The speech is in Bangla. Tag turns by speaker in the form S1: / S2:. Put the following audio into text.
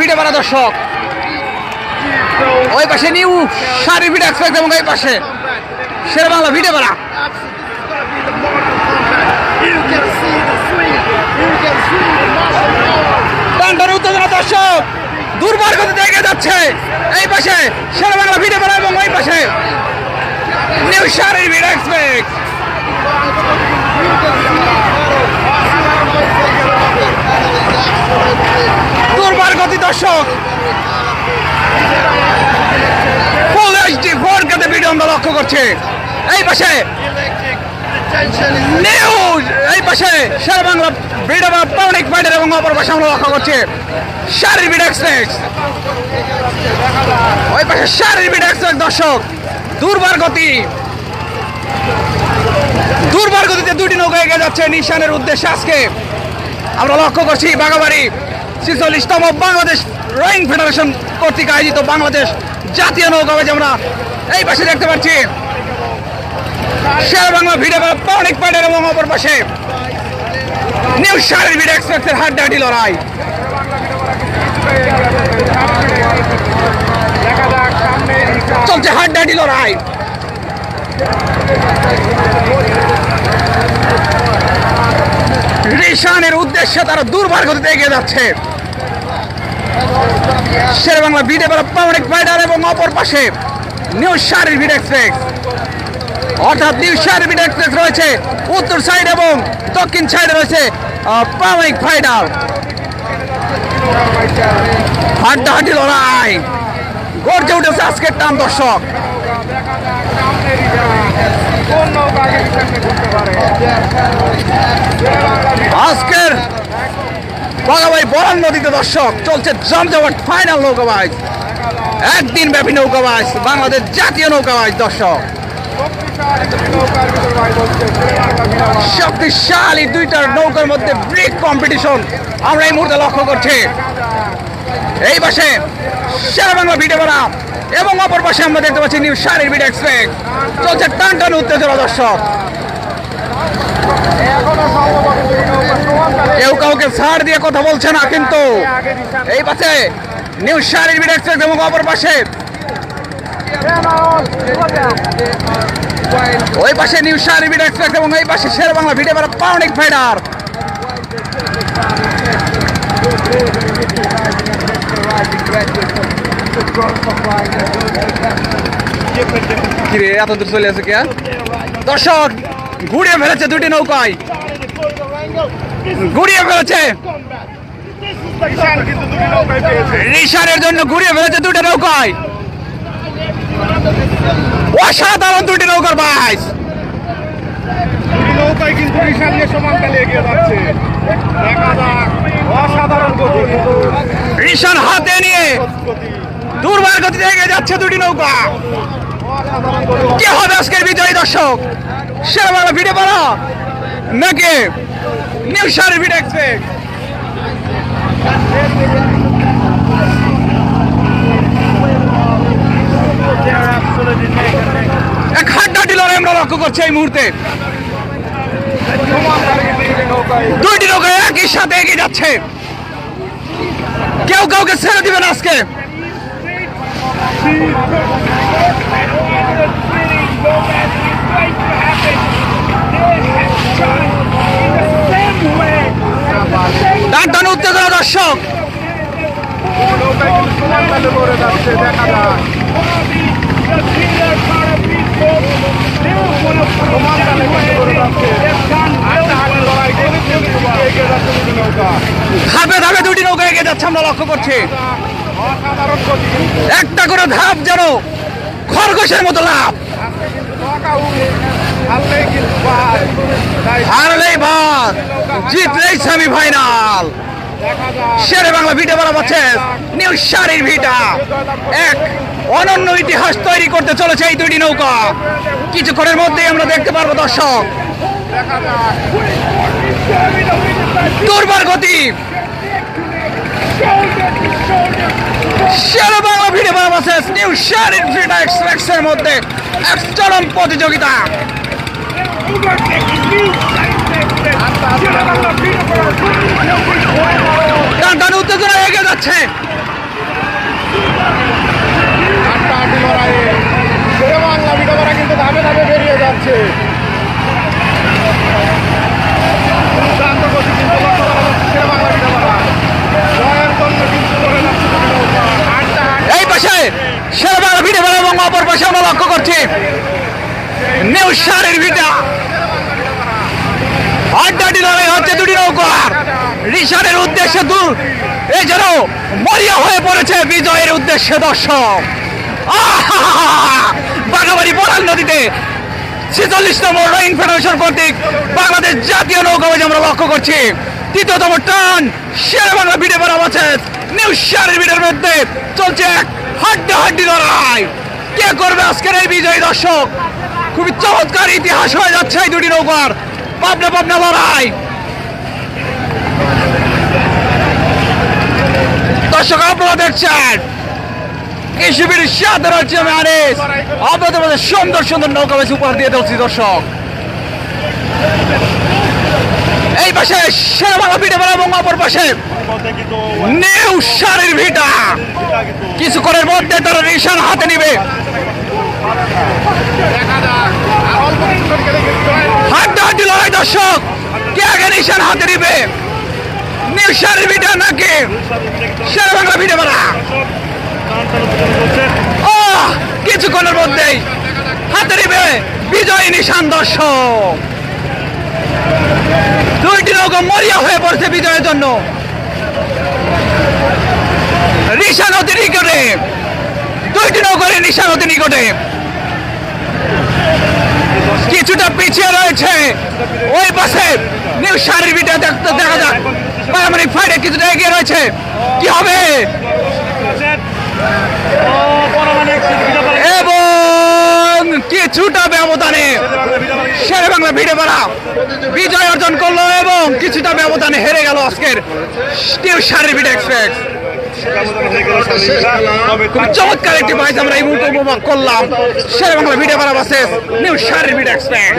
S1: ভিডিও বানা দর্শক। ওই পাশে নিউ সারি ভিডিও এক্সপ্রেস এবং ওই পাশে শের বাংলা ভিডিও উত্তেজনা দর্শক যাচ্ছে। এই পাশে শের বাংলা ভিডিও বানা এবং ওই পাশে নিউ সারি ভিডিও এক্সপ্রেস দুর্বার গতি দর্শক ফুল এইচডি ফোর কেতে ভিডিও আমরা লক্ষ্য করছি এই পাশে। এই পাশে বাংলা এবং আমরা লক্ষ্য এক্সপ্রেস ওই পাশে দর্শক, দুর্বার গতি। দুর্বার গতিতে দুটি নৌকা এগিয়ে যাচ্ছে নিশানের উদ্দেশ্যে আজকে। আমরা লক্ষ্য করছি বাগাবাড়ি ছিচল্লিশতম বাংলাদেশ রোয়িং ফেডারেশন কর্তৃক আয়োজিত বাংলাদেশ জাতীয় নৌকাবাজ আমরা এই পাশে দেখতে পাচ্ছি শেয়ার বাংলা ভিডিও পাউনিক পাইডার এবং অপর পাশে নিউজ শারীর ভিডিও এক্সপ্রেসের হাড্ডাহাড্ডি লড়াই। চলছে হাড্ডাহাড্ডি লড়াই। রিশানের উদ্দেশ্যে তারা দুর্বার গতিতে এগিয়ে যাচ্ছে। শের বাংলা ভিডিও পাউনিক পাইডার এবং অপর পাশে নিউজ শারীর ভিডিও এক্সপ্রেস। অর্থাৎ নিউ শারবিন এক্সপ্রেস রয়েছে, উত্তর সাইড এবং দক্ষিণ সাইডে রয়েছে পাওয়ারিক ফাইটার হাড্ডাহাড্ডি লড়াই। গর্জে উঠেছে আজকের টান দর্শক। আজকের বাগাবাই বরান নদীতে দর্শক, চলছে জমজমাট ফাইনাল নৌকাবাজ। একদিন ব্যাপী নৌকাবাজ, বাংলাদেশ জাতীয় নৌকাবাজ দর্শক। শক্তিশালী দুইটার নৌকার মধ্যে ব্রেক কম্পিটিশন আমরা এই মুহূর্তে লক্ষ্য করছি। এই পাশে সেরা বাংলা ভিডিও বানা এবং অপর পাশে আমরা দেখতে পাচ্ছি নিউ শারীর ভিডিও এক্সপ্রেস চলছে টান টান উত্তেজনা দর্শক। কেউ কাউকে ছাড় দিয়ে কথা বলছে না, কিন্তু এই পাশে নিউ ভিডিও এক্সপ্রেস এবং অপর পাশে। ওই পাশে নিউ ভিডিও এক্সপ্রেস এবং এই পাশে শের বাংলা ভিডিও বারা পাউনিক ফাইটার কিরে এত দূর চলে আছে কে? দর্শক, ঘুরিয়ে ফেলেছে দুটি নৌকায়। ঘুরিয়ে ফেলেছে। রিশারের জন্য ঘুরিয়ে ফেলেছে দুটি নৌকায়। অসাধারণ দুটি নৌকার বাইস
S2: নৌকায় নিয়ে সমান
S1: নিয়ে দুর্বার যাচ্ছে দুটি নৌকা। বিজয়ী দর্শক? ভিডিও পারা নাকি নিউ শাড়ি ভিডিও এক্সপ্রেস এক হাড্ডাটি লড়াই করছি এই মুহূর্তে। দুইটি নৌকা একই সাথে এগিয়ে যাচ্ছে। কেউ কাউকে ছেড়ে দিবে না আজকে উত্তেজনা দর্শক।
S2: দেখা যাক।
S1: ধাপে ধাপে দুটি নৌকা এগিয়ে যাচ্ছে, আমরা লক্ষ্য করছি। একটা করে ধাপ যেন খরগোশের মতো লাভ।
S2: হারলেই
S1: ভাত জিতলেই ফাইনাল শেরে বাংলা ভিডিও বানা পাচ্ছে। নিউ শাড়ির ভিটা। এক অনন্য ইতিহাস তৈরি করতে চলেছে এই দুইটি নৌকা। কিছুক্ষণের মধ্যেই আমরা দেখতে পারব দর্শক। দুর্বার গতি। শেরে বাংলা ভিডিও বানা পাচ্ছে। নিউ শাড়ির ভিটা এক্সপ্রেসের মধ্যে। এক চরম প্রতিযোগিতা। যাচ্ছে।
S2: কিন্তু ধাপে ধাপে বেরিয়ে যাচ্ছে।
S1: উদ্দেশ্যে দূর এই যেন মরিয়া হয়ে পড়েছে বিজয়ের উদ্দেশ্যে দর্শক। আহা! বাগাবাড়ি বরাল নদীতে ছেচল্লিশতম রোয়িং ফেডারেশন কর্তৃক বাংলাদেশ জাতীয় নৌকাবাজ আমরা লক্ষ্য করছি। তৃতীয়তম টান, শের বাংলা ভিড়ে বেড়া আছে। নিউ শেয়ারের ভিড়ের মধ্যে চলছে এক হাড্ডা হাড্ডি লড়াই। কে করবে আজকের এই বিজয়ী দর্শক? খুবই চমৎকার ইতিহাস হয়ে যাচ্ছে এই দুটি নৌকার। পাবনা পাবনা লড়াই। দর্শক, আপনারা দেখছেন শিবিরের সাথে আনিস। আপনাদের মধ্যে সুন্দর সুন্দর নৌকা বেশি উপহার দিয়ে দিচ্ছি দর্শক। এই পাশে সেরা ভিটে বেড়া এবং অপর পাশে নিউ সারের ভিটা। কিছুক্ষণের মধ্যে তারা নিশান হাতে নিবে। হাড্ডা হাড্ডি লড়াই দর্শক, কে আগে নিশান হাতে নিবে? সারের ভিটা নাকি। সেরা বাংলা ভিটে আহ, কিছুক্ষণের মধ্যেই হাতে নিবে বিজয়ী নিশান দর্শক। দুইটি নৌকা মরিয়া হয়ে পড়ছে বিজয়ের জন্য। নিশান অতি নিকটে। দুইটি নৌকার নিশান অতি নিকটে। কিছুটা পিছিয়ে রয়েছে। ওই পাশে নিউ সারির বিটা দেখতে দেখা যাক। পারমাণবিক ফাইটে কিছুটা এগিয়ে রয়েছে। কি হবে? এবং কিছুটা ব্যবধানে শেরে বাংলা ভিড়ে পাড়া। বিজয় অর্জন করল এবং কিছুটা ব্যবধানে হেরে গেল আজকের সারির বিটা এক্সপ্রেস চমৎকার একটি বাইক আমরা এই মুহূর্তে উপভোগ করলাম। শেরে বাংলা ভিড়ে পাড়া বাসে নিউ সারির বিটা এক্সপ্রেস